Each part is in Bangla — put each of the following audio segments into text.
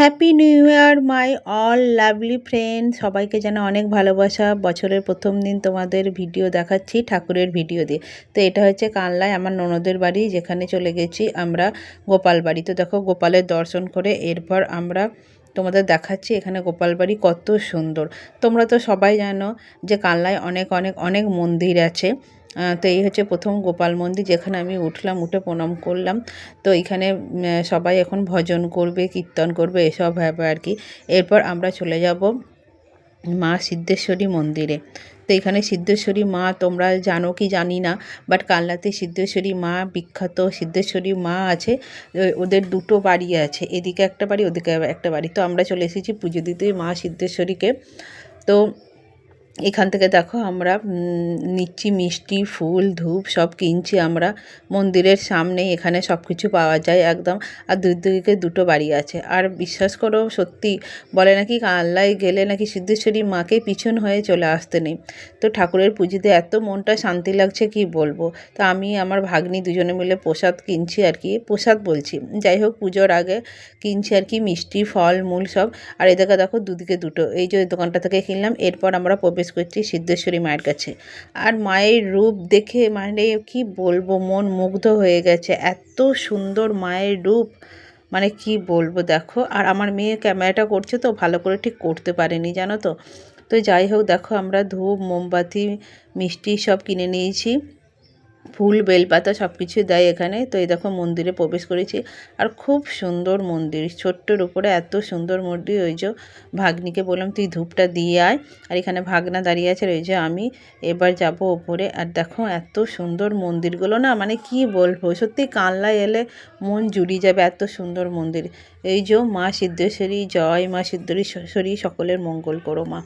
Happy new year my all lovely friend সবাইকে যেন অনেক ভালোবাসা। বছরের প্রথম দিন তোমাদের ভিডিও দেখাচ্ছি, ঠাকুরের ভিডিও দিয়ে। তো এটা হচ্ছে কানলায় আমার ননদের বাড়ি, যেখানে চলে গেছি আমরা গোপাল বাড়ি। তো দেখো, গোপালের দর্শন করে এরপর আমরা তোমাদের দেখাচ্ছি এখানে গোপাল বাড়ি কত সুন্দর। তোমরা তো সবাই জানো যে কানলায় অনেক অনেক অনেক মন্দির আছে। তো এই হচ্ছে প্রথম গোপাল মন্দির, যেখানে আমি উঠলাম, উঠে প্রণাম করলাম। তো এখানে সবাই এখন ভজন করবে, কীর্তন করবে, এসব হবে আর কি। এরপর আমরা চলে যাব মা সিদ্ধেশ্বরী মন্দিরে। তো এখানে সিদ্ধেশ্বরী মা তোমরা জানো কি জানি না বাট কালনাতে সিদ্ধেশ্বরী মা বিখ্যাত, সিদ্ধেশ্বরী মা আছে ওদের দুটো বাড়ি আছে। এদিকে একটা বাড়ি, ওদিকে একটা বাড়ি। তো আমরা চলে এসেছি পুজো দিতে মা সিদ্ধেশ্বরীকে। তো এখান থেকে দেখো আমরা নিচ্ছি মিষ্টি, ফুল, ধূপ, সব কিনছি আমরা। মন্দিরের সামনেই এখানে সব কিছু পাওয়া যায় একদম। আর দুই দিকে দুটো বাড়ি আছে। আর বিশ্বাস করো, সত্যি বলে নাকি কাল্লায় গেলে নাকি সিদ্ধেশ্বরী মাকে পিছন হয়ে চলে আসতে নেই। তো ঠাকুরের পুজোতে এত মনটা শান্তি লাগছে কি বলব? তো আমি আমার ভাগ্নি দুজনে মিলে প্রসাদ কিনছি আর কি, প্রসাদ বলছি। যাই হোক, পুজোর আগে কিনছি আর কি মিষ্টি, ফল, মূল সব। আর এদিকে দেখো দুদিকে দুটো। এই যে দোকানটা থেকে কিনলাম, এরপর আমরা প্রবেশ করছি সিদ্ধেশ্বরী মায়ের কাছে। আর মায়ের রূপ দেখে মানে কি বলব, মন মুগ্ধ হয়ে গেছে। এত সুন্দর মায়ের রূপ। মানে কি বলব, দেখো। আর আমার মেয়ে ক্যামেরাটা করছে তো, ভালো করে ঠিক করতে পারেনি, জানো তো? তো যাই হোক, দেখো আমরা ধূপ, মোমবাতি, মিষ্টি সব কিনে নিয়েছি। ফুল, বেলপাতা সব কিছু দেয় এখানে। তো এই দেখো মন্দিরে প্রবেশ করেছি। আর খুব সুন্দর মন্দির। ছোট্টর উপরে এত সুন্দর মন্দির। ওই যে ভাগ্নিকে বললাম, তুই ধূপটা দিয়ে আয়। আর এখানে ভাগনা দাঁড়িয়ে আছে ওই যে আমি এবার যাব ওপরে। আর দেখো এত সুন্দর মন্দিরগুলো না মানে কি বলব? সত্যি কানলায় এলে মন জুড়িয়ে যাবে এত সুন্দর মন্দির। এই যে মা সিদ্ধেশ্বরী, জয় মা সিদ্ধেশ্বরী, সকলের মঙ্গল করো মা।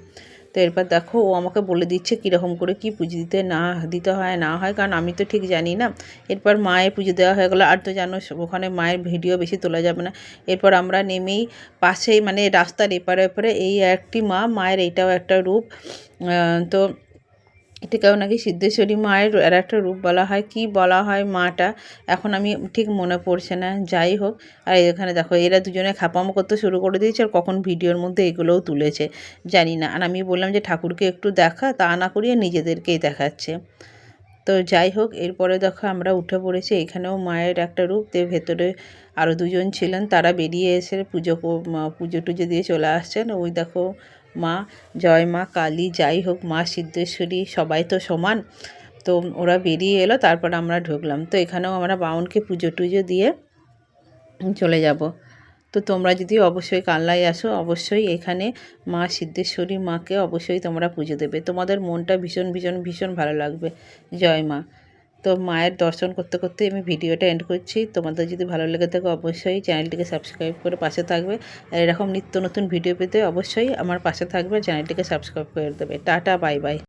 তো এরপর দেখো, ও আমাকে বলে দিচ্ছে কীরকম করে কি পুজো দিতে না দিতে হয়, না হয়, কারণ আমি তো ঠিক জানি না। এরপর মায়ের পুজো দেওয়া হয়ে গেলো, আর তো জানো ওখানে মায়ের ভিডিও বেশি তোলা যাবে না। এরপর আমরা নেমেই পাশেই মানে রাস্তার এপারে এপারে এই একটি মা, মায়ের এইটাও একটা রূপ। তো এটাকেও নাকি সিদ্ধেশ্বরী মায়ের আর একটা রূপ বলা হয়। কি বলা হয় মাটা? এখন আমি ঠিক মনে পড়ছে না। যাই হোক, আর এখানে দেখো, এরা দুজনে খাপামো করতে শুরু করে দিয়েছে আর কখন ভিডিওর মধ্যে এগুলোও তুলেছে, জানি না। আর আমি বললাম যে ঠাকুরকে একটু দেখা, তা না করিয়ে নিজেদেরকেই দেখাচ্ছে। তো যাই হোক, এরপরে দেখো আমরা উঠে পড়েছি। এখানেও মায়ের একটা রূপ। দিয়ে ভেতরে আরও দুজন ছিলেন। তারা বেরিয়ে এসে পুজো পুজো টুজো দিয়ে চলে আসছেন। ওই দেখো মা, জয় মা, কালী, যাই হোক, মা সিদ্ধেশ্বরী, সবাই তো সমান। তো ওরা বেরিয়ে এলো, তারপর আমরা ঢুকলাম। তো এখানেও আমরা বাউনকে পুজো টুজো দিয়ে চলে যাব। তো তোমরা যদি অবশ্যই কানলায় আসো, অবশ্যই এখানে মা সিদ্ধেশ্বরী মাকে অবশ্যই তোমরা পুজো দেবে। তোমাদের মনটা ভীষণ ভীষণ ভীষণ ভালো লাগবে। জয় মা। তো মায়ের দর্শন করতে করতে আমি ভিডিওটা এন্ড করছি। তোমাদের যদি ভালো লেগে থাকে অবশ্যই চ্যানেলটিকে সাবস্ক্রাইব করে পাশে থাকবে। আর এরকম নিত্য নতুন ভিডিও পেতে অবশ্যই আমার পাশে থাকবে, চ্যানেলটিকে সাবস্ক্রাইব করে দেবে। Tata bye bye